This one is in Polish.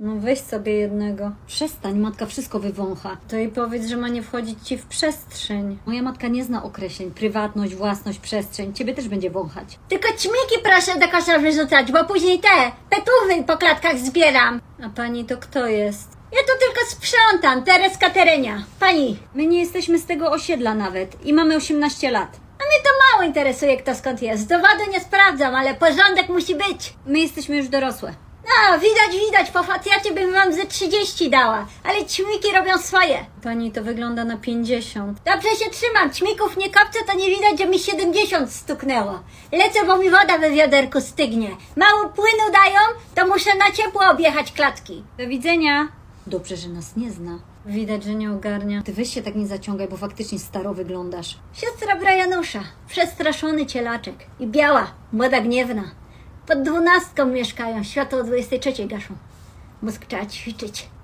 No weź sobie jednego. Przestań, matka wszystko wywącha. To jej powiedz, że ma nie wchodzić ci w przestrzeń. Moja matka nie zna określeń. Prywatność, własność, przestrzeń. Ciebie też będzie wąchać. Tylko ćmiki proszę do kosza wyrzucać, bo później te petówy po klatkach zbieram. A pani to kto jest? Ja tu tylko sprzątam, Tereska Terenia. Pani, My nie jesteśmy z tego osiedla nawet i mamy 18 lat. a mnie to mało interesuje kto skąd jest. Dowodu nie sprawdzam, ale porządek musi być. My jesteśmy już dorosłe. No, widać, widać, po facjacie bym wam ze 30 dała, ale ćmiki robią swoje. Pani to wygląda na 50. Dobrze się trzymam, ćmików nie kopcę, to nie widać, że mi 70 stuknęło. Lecę, bo mi woda we wiaderku stygnie. Mało płynu dają, to muszę na ciepło objechać klatki. Do widzenia. Dobrze, że nas nie zna. Widać, że nie ogarnia. Ty weź się tak nie zaciągaj, bo faktycznie staro wyglądasz. Siostra Brianusza, przestraszony cielaczek i biała, młoda gniewna. Pod dwunastką mieszkają, światło o 23 gaszą. Mózg trzeba ćwiczyć.